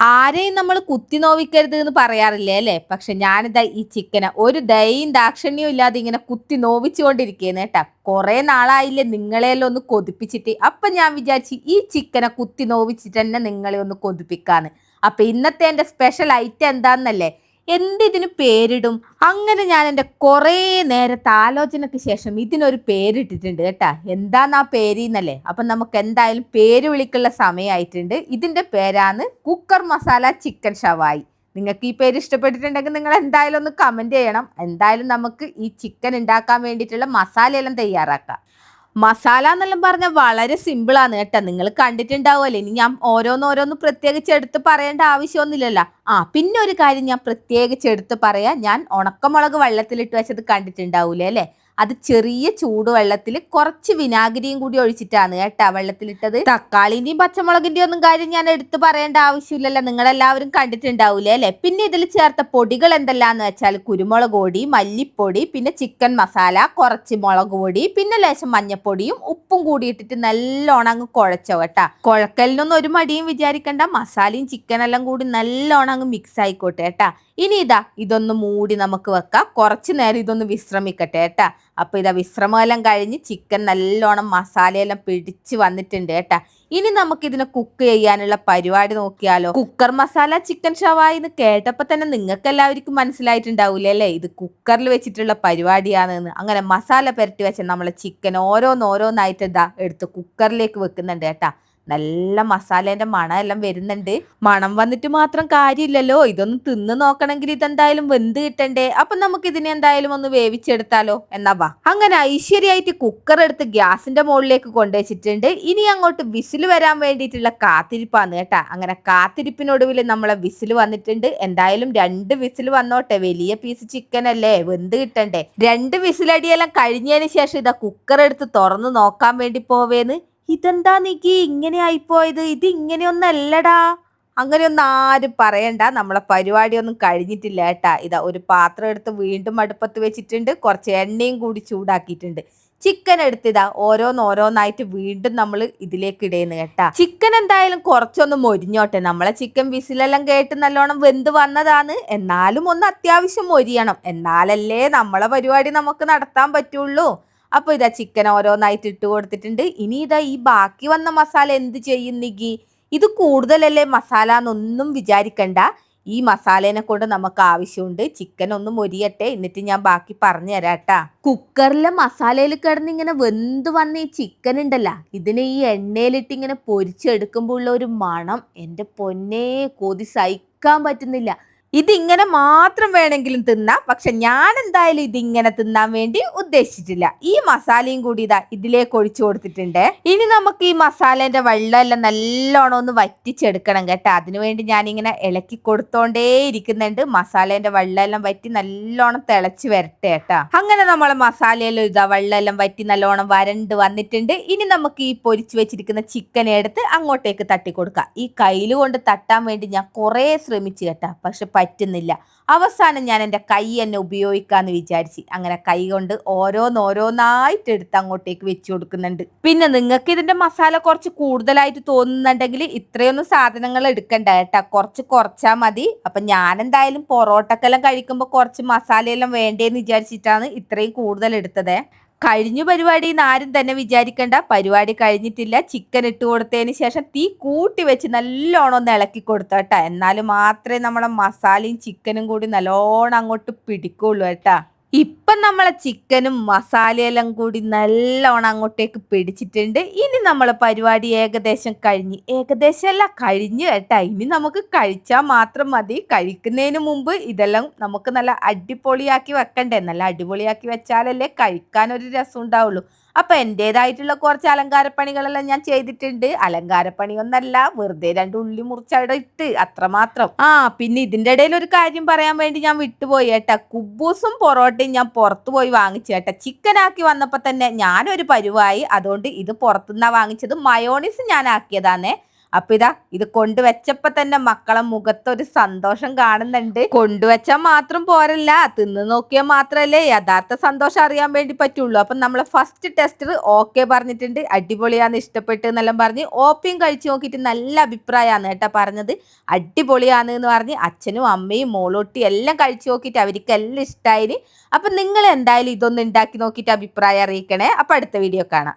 ആരെയും നമ്മൾ കുത്തി നോവിക്കരുത് എന്ന് പറയാറില്ലേ അല്ലേ? പക്ഷെ ഞാനിതാ ഈ ചിക്കനെ ഒരു ദയയും ദാക്ഷണ്യവും ഇല്ലാതെ ഇങ്ങനെ കുത്തി നോവിച്ചുകൊണ്ടിരിക്കുന്നു കേട്ടാ. കുറെ നാളായില്ലേ നിങ്ങളെല്ലാം ഒന്ന് കൊതിപ്പിച്ചിട്ട്. അപ്പൊ ഞാൻ വിചാരിച്ച് ഈ ചിക്കനെ കുത്തി നോവിച്ചിട്ട് തന്നെ നിങ്ങളെ ഒന്ന് കൊതിപ്പിക്കാന്ന്. അപ്പൊ ഇന്നത്തെ എന്റെ സ്പെഷ്യൽ ഐറ്റം എന്താന്നല്ലേ? എന്തിതിന് പേരിടും? അങ്ങനെ ഞാൻ എന്റെ കുറേ നേരത്തെ ആലോചനയ്ക്ക് ശേഷം ഇതിനൊരു പേരിട്ടിട്ടുണ്ട് കേട്ടാ. എന്താന്ന് ആ പേരിന്നല്ലേ? അപ്പൊ നമുക്ക് എന്തായാലും പേര് വിളിക്കുള്ള സമയമായിട്ടുണ്ട്. ഇതിന്റെ പേരാണ് കുക്കർ മസാല ചിക്കൻ ഷവായി. നിങ്ങൾക്ക് ഈ പേര് ഇഷ്ടപ്പെട്ടിട്ടുണ്ടെങ്കിൽ നിങ്ങൾ എന്തായാലും ഒന്ന് കമന്റ് ചെയ്യണം. എന്തായാലും നമുക്ക് ഈ ചിക്കൻ ഉണ്ടാക്കാൻ വേണ്ടിയിട്ടുള്ള മസാലയെല്ലാം തയ്യാറാക്കാം. മസാല എന്നെല്ലാം പറഞ്ഞാൽ വളരെ സിമ്പിളാണ് കേട്ടോ. നിങ്ങൾ കണ്ടിട്ടുണ്ടാവുമല്ലോ. ഇനി ഞാൻ ഓരോന്നോരോന്ന് പ്രത്യേകിച്ച് എടുത്ത് പറയേണ്ട ആവശ്യമൊന്നുമില്ലല്ലോ. ആ പിന്നെ ഒരു കാര്യം ഞാൻ പ്രത്യേകിച്ച് എടുത്ത് പറയാം. ഞാൻ ഉണക്കമുളക് വെള്ളത്തിലിട്ട് വെച്ചത് കണ്ടിട്ടുണ്ടാവൂലേ അല്ലേ? അത് ചെറിയ ചൂടുവെള്ളത്തിൽ കുറച്ച് വിനാഗിരിയും കൂടി ഒഴിച്ചിട്ടാണ് കേട്ടോ വെള്ളത്തിലിട്ടത്. തക്കാളിന്റെയും പച്ചമുളകിന്റെയും ഒന്നും കാര്യം ഞാൻ എടുത്തു പറയേണ്ട ആവശ്യമില്ലല്ലോ. നിങ്ങളെല്ലാവരും കണ്ടിട്ടുണ്ടാവൂലേ അല്ലെ? പിന്നെ ഇതിൽ ചേർത്ത പൊടികൾ എന്തെല്ലാന്ന് വെച്ചാൽ കുരുമുളക് പൊടി മല്ലിപ്പൊടി പിന്നെ ചിക്കൻ മസാല കുറച്ച് മുളക് പൊടി പിന്നെ ലേശം മഞ്ഞപ്പൊടിയും ഉപ്പും കൂടി ഇട്ടിട്ട് നല്ലോണം അങ്ങ് കുഴച്ചോ കേട്ടാ. കുഴക്കലിനൊന്നും ഒരു മടിയും വിചാരിക്കണ്ട. മസാലയും ചിക്കൻ എല്ലാം കൂടി നല്ലോണം അങ്ങ് മിക്സ് ആയിക്കോട്ടെ കേട്ടാ. ഇനി ഇതാ ഇതൊന്ന് മൂടി നമുക്ക് വെക്കാം. കുറച്ച് നേരം ഇതൊന്ന് വിശ്രമിക്കട്ടെ കേട്ടാ. അപ്പൊ ഇതാ വിശ്രമമെല്ലാം കഴിഞ്ഞ് ചിക്കൻ നല്ലോണം മസാലയെല്ലാം പിടിച്ച് വന്നിട്ടുണ്ട് കേട്ടാ. ഇനി നമുക്ക് ഇതിനെ കുക്ക് ചെയ്യാനുള്ള പരിപാടി നോക്കിയാലോ? കുക്കർ മസാല ചിക്കൻ ഷവായി എന്ന് കേട്ടപ്പോൾ തന്നെ നിങ്ങൾക്ക് എല്ലാവർക്കും മനസ്സിലായിട്ടുണ്ടാവില്ലേ അല്ലേ? ഇത് കുക്കറിൽ വെച്ചിട്ടുള്ള പരിപാടിയാണെന്ന്. അങ്ങനെ മസാല പുരട്ടി വെച്ച നമ്മളെ ചിക്കൻ ഓരോന്നോരോന്നായിട്ട് ഇതാ എടുത്ത് കുക്കറിലേക്ക് വെക്കുന്നുണ്ട് കേട്ടാ. നല്ല മസാലേന്റെ മണം എല്ലാം വരുന്നുണ്ട്. മണം വന്നിട്ട് മാത്രം കാര്യമില്ലല്ലോ. ഇതൊന്ന് തിന്ന് നോക്കണമെങ്കിൽ ഇതെന്തായാലും വെന്ത് കിട്ടണ്ടേ. അപ്പൊ നമുക്ക് ഇതിനെ എന്തായാലും ഒന്ന് വേവിച്ചെടുത്താലോ എന്നാ വാ. അങ്ങനെ ഐശ്വര്യമായിട്ട് കുക്കർ എടുത്ത് ഗ്യാസിന്റെ മുകളിലേക്ക് കൊണ്ടുവച്ചിട്ടുണ്ട്. ഇനി അങ്ങോട്ട് വിസിൽ വരാൻ വേണ്ടിയിട്ടുള്ള കാത്തിരിപ്പാണ് കേട്ടാ. അങ്ങനെ കാത്തിരിപ്പിനൊടുവിൽ നമ്മളെ വിസിൽ വന്നിട്ടുണ്ട്. എന്തായാലും രണ്ട് വിസിൽ വന്നോട്ടെ. വലിയ പീസ് ചിക്കൻ അല്ലേ? വെന്ത് കിട്ടണ്ടേ. രണ്ട് വിസിലടിയെല്ലാം കഴിഞ്ഞതിന് ശേഷം ഇതാ കുക്കർ എടുത്ത് തുറന്ന് നോക്കാൻ വേണ്ടി പോവേന്ന്. ഇതെന്താ നീക്ക്? ഇങ്ങനെ ആയിപ്പോയത്. ഇത് ഇങ്ങനെയൊന്നല്ലടാ. അങ്ങനെയൊന്നും ആരും പറയണ്ട. നമ്മളെ പരിപാടിയൊന്നും കഴിഞ്ഞിട്ടില്ല കേട്ടാ. ഇതാ ഒരു പാത്രം എടുത്ത് വീണ്ടും അടുപ്പത്ത് വെച്ചിട്ടുണ്ട്. കുറച്ച് എണ്ണയും കൂടി ചൂടാക്കിയിട്ടുണ്ട്. ചിക്കൻ എടുത്തിതാ ഓരോന്നോരോന്നായിട്ട് വീണ്ടും നമ്മൾ ഇതിലേക്ക് ഇടയുന്നു കേട്ടാ. ചിക്കൻ എന്തായാലും കുറച്ചൊന്ന് മൊരിഞ്ഞോട്ടെ. നമ്മളെ ചിക്കൻ വിസിലെല്ലാം കേട്ട് നല്ലോണം വെന്ത് വന്നതാണ്. എന്നാലും ഒന്ന് അത്യാവശ്യം മൊരിയണം. എന്നാലല്ലേ നമ്മളെ പരിപാടി നമുക്ക് നടത്താൻ പറ്റുള്ളൂ. അപ്പോൾ ഇതാ ചിക്കൻ ഓരോന്നായിട്ട് ഇട്ട് കൊടുത്തിട്ടുണ്ട്. ഇനി ഇതാ ഈ ബാക്കി വന്ന മസാല എന്ത് ചെയ്യുന്നെങ്കിൽ ഇത് കൂടുതലല്ലേ മസാല എന്നൊന്നും വിചാരിക്കണ്ട. ഈ മസാലേനെ കൊണ്ട് നമുക്ക് ആവശ്യമുണ്ട്. ചിക്കൻ ഒന്ന് മൊരിയട്ടെ. എന്നിട്ട് ഞാൻ ബാക്കി പറഞ്ഞു തരാട്ടാ കുക്കറിലെ മസാലയിൽ കിടന്ന് ഇങ്ങനെ വെന്ത് വന്ന ഈ ചിക്കൻ ഉണ്ടല്ല ഇതിനെ ഈ എണ്ണയിലിട്ട് ഇങ്ങനെ പൊരിച്ചെടുക്കുമ്പോൾ ഉള്ള ഒരു മണം. എന്റെ പൊന്നേ കൊതി സഹിക്കാൻ പറ്റുന്നില്ല. ഇതിങ്ങനെ മാത്രം വേണമെങ്കിലും തിന്നാം. പക്ഷെ ഞാൻ എന്തായാലും ഇതിങ്ങനെ തിന്നാൻ വേണ്ടി ഉദ്ദേശിച്ചിട്ടില്ല. ഈ മസാലയും കൂടി ഇതാ ഇതിലേക്ക് ഒഴിച്ചു കൊടുത്തിട്ടുണ്ട്. ഇനി നമുക്ക് ഈ മസാലേന്റെ വെള്ളമെല്ലാം നല്ലോണം ഒന്ന് വറ്റിച്ചെടുക്കണം കേട്ടോ. അതിനുവേണ്ടി ഞാൻ ഇങ്ങനെ ഇളക്കി കൊടുത്തോണ്ടേ ഇരിക്കുന്നുണ്ട്. മസാലേന്റെ വെള്ളമെല്ലാം വറ്റി നല്ലോണം തിളച്ച് വരട്ടെ കേട്ടാ. അങ്ങനെ നമ്മളെ മസാലയെല്ലാം ഇതാ വെള്ളമെല്ലാം വറ്റി നല്ലോണം വരണ്ട് വന്നിട്ടുണ്ട്. ഇനി നമുക്ക് ഈ പൊരിച്ചു വെച്ചിരിക്കുന്ന ചിക്കൻ എടുത്ത് അങ്ങോട്ടേക്ക് തട്ടി കൊടുക്കാം ഈ കയ്യിൽ കൊണ്ട് തട്ടാൻ വേണ്ടി ഞാൻ കുറേ ശ്രമിച്ചു കേട്ടാ. പക്ഷെ പറ്റുന്നില്ല. അവസാനം ഞാൻ എന്റെ കൈ എന്നെ ഉപയോഗിക്കാമെന്ന് വിചാരിച്ച് അങ്ങനെ കൈ കൊണ്ട് ഓരോന്നോരോന്നായിട്ട് എടുത്ത് അങ്ങോട്ടേക്ക് വെച്ച് കൊടുക്കുന്നുണ്ട്. പിന്നെ നിങ്ങൾക്ക് ഇതിന്റെ മസാല കുറച്ച് കൂടുതലായിട്ട് തോന്നുന്നുണ്ടെങ്കിൽ ഇത്രയൊന്നും സാധനങ്ങൾ എടുക്കണ്ട കേട്ടാ. കുറച്ച് കുറച്ചാൽ മതി. അപ്പം ഞാൻ എന്തായാലും പൊറോട്ടക്കെല്ലാം കഴിക്കുമ്പോൾ കുറച്ച് മസാലയെല്ലാം വേണ്ടേന്ന് വിചാരിച്ചിട്ടാണ് ഇത്രയും കൂടുതൽ എടുത്തത്. കഴിഞ്ഞു പരിപാടി ആരും തന്നെ വിചാരിക്കണ്ട. പരിപാടി കഴിഞ്ഞിട്ടില്ല. ചിക്കൻ ഇട്ട് കൊടുത്തതിന് ശേഷം തീ കൂട്ടി വെച്ച് നല്ലോണം ഒന്ന് ഇളക്കി കൊടുത്തോട്ടാ എന്നാൽ മാത്രമേ നമ്മളെ മസാലയും ചിക്കനും കൂടി നല്ലോണം അങ്ങോട്ട് പിടിക്കുള്ളൂ കേട്ടാ. ഇപ്പം നമ്മളെ ചിക്കനും മസാലയെല്ലാം കൂടി നല്ലോണം അങ്ങോട്ടേക്ക് പിടിച്ചിട്ടുണ്ട്. ഇനി നമ്മളെ പരിപാടി ഏകദേശം കഴിഞ്ഞ് ഏകദേശം അല്ല കഴിഞ്ഞ് കേട്ടാ. ഇനി നമുക്ക് കഴിച്ചാൽ മാത്രം മതി. കഴിക്കുന്നതിന് മുമ്പ് ഇതെല്ലാം നമുക്ക് നല്ല അടിപൊളിയാക്കി വെക്കണ്ടേ? നല്ല അടിപൊളിയാക്കി വെച്ചാലല്ലേ കഴിക്കാൻ ഒരു രസം ഉണ്ടാവുള്ളൂ. അപ്പൊ എന്റെതായിട്ടുള്ള കുറച്ച് അലങ്കാരപ്പണികളെല്ലാം ഞാൻ ചെയ്തിട്ടുണ്ട്. അലങ്കാരപ്പണിയൊന്നല്ല വെറുതെ രണ്ട് ഉള്ളി മുറിച്ചവിടെ ഇട്ട് അത്രമാത്രം. ആ പിന്നെ ഇതിന്റെ ഇടയിൽ ഒരു കാര്യം പറയാൻ വേണ്ടി ഞാൻ വിട്ടുപോയി. ഏട്ടാ കുബൂസും പൊറോട്ടയും ഞാൻ പുറത്തു പോയി വാങ്ങിച്ചു. ഏട്ടാ ചിക്കൻ ആക്കി വന്നപ്പോ തന്നെ ഞാനൊരു പരുവായി. അതുകൊണ്ട് ഇത് പുറത്തുനിന്നാ വാങ്ങിച്ചത്. മയോണീസ് ഞാൻ ആക്കിയതാണേ അപ്പൊ ഇതാ ഇത് കൊണ്ടുവച്ചപ്പോ തന്നെ മക്കളെ മുഖത്ത് ഒരു സന്തോഷം കാണുന്നുണ്ട്. കൊണ്ടുവച്ചാൽ മാത്രം പോരല്ല തിന്ന് നോക്കിയാൽ മാത്രല്ലേ യഥാർത്ഥ സന്തോഷം അറിയാൻ വേണ്ടി പറ്റുള്ളൂ. അപ്പൊ നമ്മളെ ഫസ്റ്റ് ടെസ്റ്റർ ഓക്കെ പറഞ്ഞിട്ടുണ്ട്. അടിപൊളിയാന്ന് ഇഷ്ടപ്പെട്ട് എന്നെല്ലാം പറഞ്ഞ് ഓപ്പിയും കഴിച്ചു നോക്കിയിട്ട് നല്ല അഭിപ്രായമാണ് കേട്ടോ പറഞ്ഞത്. അടിപൊളിയാന്ന് എന്ന് പറഞ്ഞ് അച്ഛനും അമ്മയും മോളോട്ടി എല്ലാം കഴിച്ചു നോക്കിയിട്ട് അവർക്ക് എല്ലാം ഇഷ്ടമായി അപ്പൊ നിങ്ങൾ എന്തായാലും ഇതൊന്ന് ഉണ്ടാക്കി നോക്കിയിട്ട് അഭിപ്രായം അറിയിക്കണേ. അപ്പൊ അടുത്ത വീഡിയോ കാണാം.